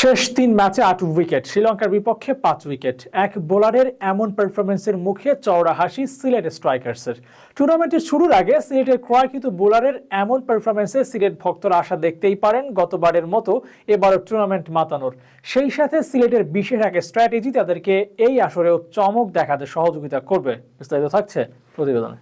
শেষ তিন ম্যাচে আট উইকেট, শ্রীলঙ্কার বিপক্ষে পাঁচ উইকেট। এক বোলারের এমন পারফরমেন্সের মুখে চওড়া হাসি সিলেট স্ট্রাইকার্সের। টুর্নামেন্টের শুরুর আগে সিলেটের ক্রয়কৃত বোলারের এমন পারফরমেন্সে সিলেট ভক্তরা আশা দেখতেই পারেন গতবারের মতো এবারও টুর্নামেন্ট মাতানোর। সেই সাথে সিলেটের বিশেষ এক স্ট্র্যাটেজি তাদেরকে এই আসরেও চমক দেখাতে সহযোগিতা করবে। বিস্তারিত থাকছে প্রতিবেদনে।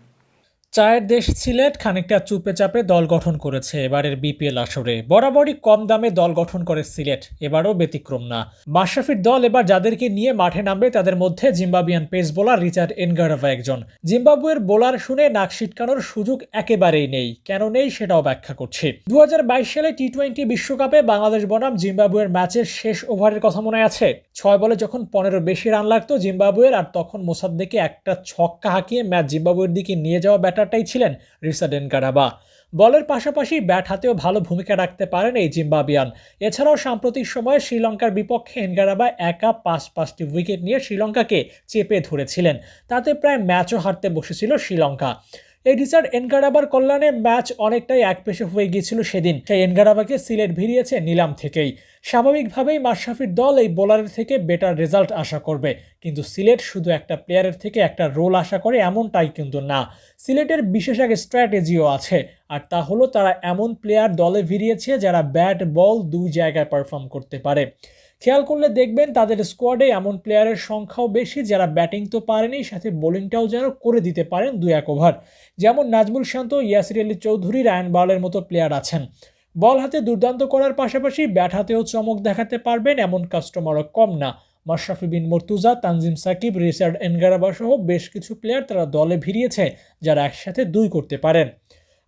চায়ের দেশ সিলেট খানিকটা চুপে চাপে দল গঠন করেছে এবারের বিপিএল আসরে। বরাবরই কম দামে দল গঠন করে সিলেট, এবারও ব্যতিক্রম না। মাশরাফির দল এবার যাদেরকে নিয়ে মাঠে নামবে তাদের মধ্যে Zimbabwean pace bowler Richard Ngarava একজন। জিম্বাবুয়ের বোলার শুনে নাক ছিটকানোর সুযোগ একেবারেই নেই। কেন নেই সেটাও ব্যাখ্যা করছি। দু সালে টি টোয়েন্টি বিশ্বকাপে বাংলাদেশ বনাম জিম্বাবুয়ের ম্যাচের শেষ ওভারের কথা মনে আছে। ছয় বলে যখন পনেরো বেশি রান লাগতো জিম্বাবুয়ের, আর তখন মোসাদ্দেকে একটা ছক্কা হাঁকিয়ে ম্যাচ জিম্বাবুয়ের দিকে নিয়ে যাওয়া ব্যাটারটাই ছিলেন রিসাডেন গারাবা বলের পাশাপাশি ব্যাট হাতেও ভালো ভূমিকা রাখতে পারেন এই জিম্বাবিয়ান। এছাড়াও সাম্প্রতিক সময়ে শ্রীলঙ্কার বিপক্ষে এনগারাবা একা পাঁচ পাঁচটি উইকেট নিয়ে শ্রীলঙ্কাকে চেপে ধরেছিলেন। তাতে প্রায় ম্যাচও হারতে বসেছিল শ্রীলঙ্কা। এই রিচার্ড এনগারাবার কল্যাণে ম্যাচ অনেকটাই একপেশে হয়ে গিয়েছিল সেদিন। সেই এনগারাবাকে সিলেট ভিড়িয়েছে নিলাম থেকেই। স্বাভাবিকভাবেই মাশরাফির দল এই বোলারের থেকে বেটার রেজাল্ট আশা করবে। কিন্তু সিলেট শুধু একটা প্লেয়ারের থেকে একটা রোল আশা করে এমনটাই কিন্তু না। সিলেটের বিশেষ এক স্ট্র্যাটেজিও আছে। আর তা হলো তারা এমন প্লেয়ার দলে ভিড়িয়েছে যারা ব্যাট বল দুই জায়গায় পারফর্ম করতে পারে। খেয়াল করলে দেখবেন তাদের স্কোয়াডে এমন প্লেয়ারের সংখ্যাও বেশি যারা ব্যাটিং তো পারেনি, সাথে বোলিংটাও যেন করে দিতে পারেন দু এক ওভার যেমন নাজমুল শান্ত, ইয়াসির আলী চৌধুরী, রায়ন বালের মতো প্লেয়ার আছেন। বল হাতে দুর্দান্ত করার পাশাপাশি ব্যাট হাতেও চমক দেখাতে পারবেন, এমন কাস্টমারও কম না। মাশরাফি বিন মর্তুজা, তানজিম সাকিব, রিচার্ড এনগারাবা সহ বেশ কিছু প্লেয়ার তারা দলে ভিড়িয়েছে, যারা একসাথে দুই করতে পারেন।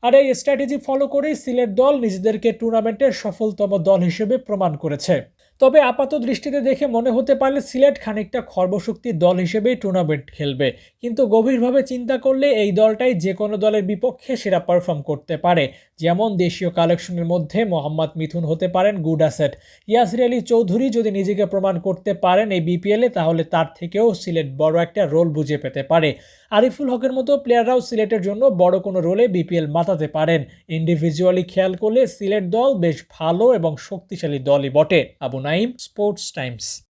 আর এই স্ট্র্যাটেজি ফলো করেই সিলেট দল নিজেদেরকে টুর্নামেন্টের সফলতম দল হিসেবে প্রমাণ করেছে। তবে আপাত দৃষ্টিতে দেখে মনে হতে পারে সিলেট খানিকটা খর্বশক্তির দল হিসেবেই টুর্নামেন্ট খেলবে। কিন্তু গভীরভাবে চিন্তা করলে এই দলটাই যে কোনো দলের বিপক্ষে সেরা পারফর্ম করতে পারে। যেমন দেশীয় কালেকশনের মধ্যে মোহাম্মদ মিথুন হতে পারেন গুড অ্যাসেট ইয়াসির আলী চৌধুরী যদি নিজেকে প্রমাণ করতে পারেন এই বিপিএলে তাহলে তার থেকেও সিলেট বড় একটা রোল বুঝে পেতে পারে। আরিফুল হকের মতো প্লেয়াররাও সিলেটের জন্য বড় কোনো রোলে বিপিএল মাতাতে পারেন। ইন্ডিভিজুয়ালি খেয়াল করলে সিলেট দল বেশ ভালো এবং শক্তিশালী দলই বটে, আবু 9 sports times.